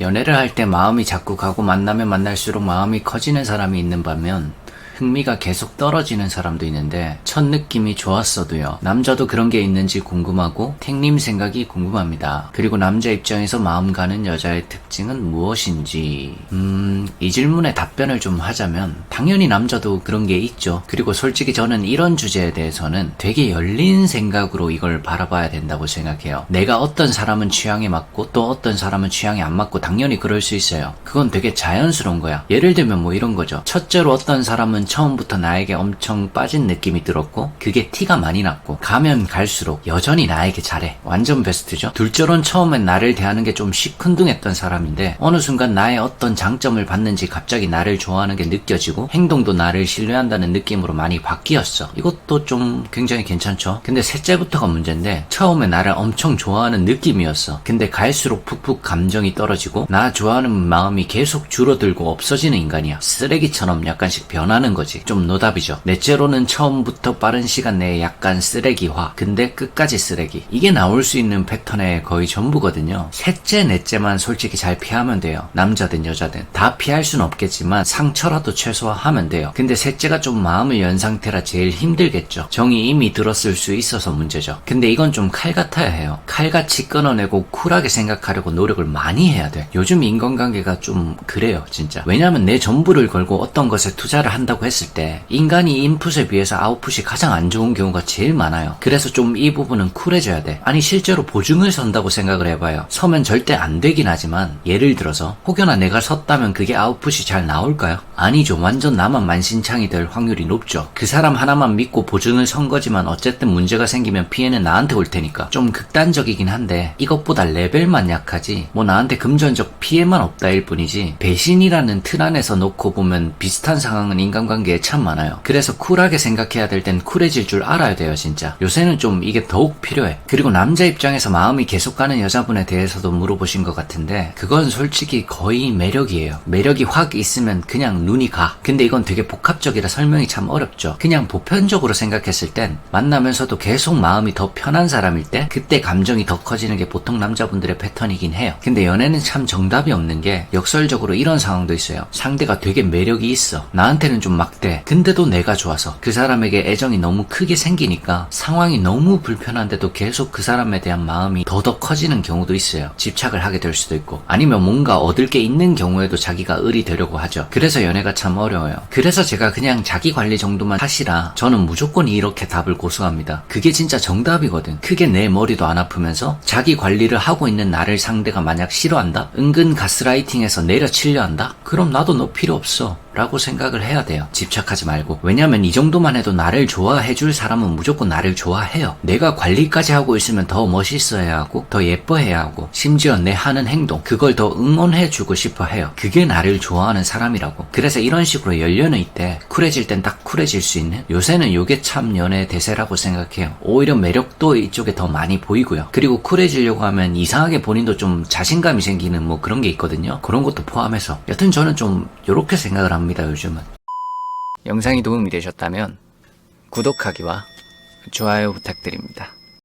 연애를 할 때 마음이 자꾸 가고 만나면 만날수록 마음이 커지는 사람이 있는 반면 흥미가 계속 떨어지는 사람도 있는데 첫 느낌이 좋았어도요. 남자도 그런 게 있는지 궁금하고 탱님 생각이 궁금합니다. 그리고 남자 입장에서 마음 가는 여자의 특징은 무엇인지 음... 이 질문에 답변을 좀 하자면 당연히 남자도 그런 게 있죠. 그리고 솔직히 저는 이런 주제에 대해서는 되게 열린 생각으로 이걸 바라봐야 된다고 생각해요. 내가 어떤 사람은 취향에 맞고 또 어떤 사람은 취향에 안 맞고 당연히 그럴 수 있어요. 그건 되게 자연스러운 거야. 예를 들면 뭐 이런 거죠. 첫째로 어떤 사람은 처음부터 나에게 엄청 빠진 느낌이 들었고 그게 티가 많이 났고 가면 갈수록 여전히 나에게 잘해. 완전 베스트죠. 둘째로는 처음엔 나를 대하는 게 좀 시큰둥했던 사람인데 어느 순간 나의 어떤 장점을 봤는지 갑자기 나를 좋아하는 게 느껴지고 행동도 나를 신뢰한다는 느낌으로 많이 바뀌었어. 이것도 좀 굉장히 괜찮죠. 근데 셋째부터가 문제인데 처음에 나를 엄청 좋아하는 느낌이었어. 근데 갈수록 푹푹 감정이 떨어지고 나 좋아하는 마음이 계속 줄어들고 없어지는 인간이야. 쓰레기처럼 약간씩 변하는 거지. 좀 노답이죠. 넷째로는 처음부터 빠른 시간 내에 약간 쓰레기화. 근데 끝까지 쓰레기. 이게 나올 수 있는 패턴의 거의 전부거든요. 셋째, 넷째만 솔직히 잘 피하면 돼요. 남자든 여자든. 다 피할 순 없겠지만 상처라도 최소화하면 돼요. 근데 셋째가 좀 마음을 연 상태라 제일 힘들겠죠. 정이 이미 들었을 수 있어서 문제죠. 근데 이건 좀 칼 같아야 해요. 칼같이 끊어내고 쿨하게 생각하려고 노력을 많이 해야 돼. 요즘 인간관계가 좀 그래요, 진짜. 왜냐하면 내 전부를 걸고 어떤 것에 투자를 한다고 했을 때 인간이 인풋에 비해서 아웃풋이 가장 안 좋은 경우가 제일 많아요. 그래서 좀 이 부분은 쿨해져야 돼. 아니 실제로 보증을 선다고 생각을 해봐요. 서면 절대 안 되긴 하지만 예를 들어서 혹여나 내가 섰다면 그게 아웃풋이 잘 나올까요? 아니죠. 완전 나만 만신창이 될 확률이 높죠. 그 사람 하나만 믿고 보증을 선 거지만 어쨌든 문제가 생기면 피해는 나한테 올 테니까 좀 극단적이긴 한데 이것보다 레벨만 약하지 뭐 나한테 금전적 피해만 없다일 뿐이지 배신이라는 틀 안에서 놓고 보면 비슷한 상황은 인간관계 에 참 많아요. 그래서 쿨하게 생각해야 될 땐 쿨해질 줄 알아야 돼요, 진짜. 요새는 좀 이게 더욱 필요해. 그리고 남자 입장에서 마음이 계속 가는 여자분에 대해서도 물어보신 것 같은데 그건 솔직히 거의 매력이에요. 매력이 확 있으면 그냥 눈이 가. 근데 이건 되게 복합적이라 설명이 참 어렵죠. 그냥 보편적으로 생각했을 땐 만나면서도 계속 마음이 더 편한 사람일 때 그때 감정이 더 커지는 게 보통 남자분들의 패턴이긴 해요. 근데 연애는 참 정답이 없는 게 역설적으로 이런 상황도 있어요. 상대가 되게 매력이 있어. 나한테는 좀 막대. 근데도 내가 좋아서 그 사람에게 애정이 너무 크게 생기니까 상황이 너무 불편한데도 계속 그 사람에 대한 마음이 더더 커지는 경우도 있어요. 집착을 하게 될 수도 있고 아니면 뭔가 얻을 게 있는 경우에도 자기가 을이 되려고 하죠. 그래서 연애가 참 어려워요. 그래서 제가 그냥 자기 관리 정도만 하시라 저는 무조건 이렇게 답을 고수합니다. 그게 진짜 정답이거든. 크게 내 머리도 안 아프면서 자기 관리를 하고 있는 나를 상대가 만약 싫어한다? 은근 가스라이팅해서 내려치려 한다? 그럼 나도 너 필요 없어. 라고 생각을 해야 돼요. 집착하지 말고. 왜냐면 이 정도만 해도 나를 좋아해줄 사람은 무조건 나를 좋아해요. 내가 관리까지 하고 있으면 더 멋있어야 하고, 더 예뻐해야 하고, 심지어 내 하는 행동, 그걸 더 응원해주고 싶어 해요. 그게 나를 좋아하는 사람이라고. 그래서 이런 식으로 열려는 있대. 쿨해질 땐 딱 쿨해질 수 있는? 요새는 요게 참 연애 대세라고 생각해요. 오히려 매력도 이쪽에 더 많이 보이고요. 그리고 쿨해지려고 하면 이상하게 본인도 좀 자신감이 생기는 뭐 그런 게 있거든요. 그런 것도 포함해서. 여튼 저는 좀 요렇게 생각을 합 니다. 요즘은. 영상이 도움이 되셨다면 구독하기와 좋아요 부탁드립니다.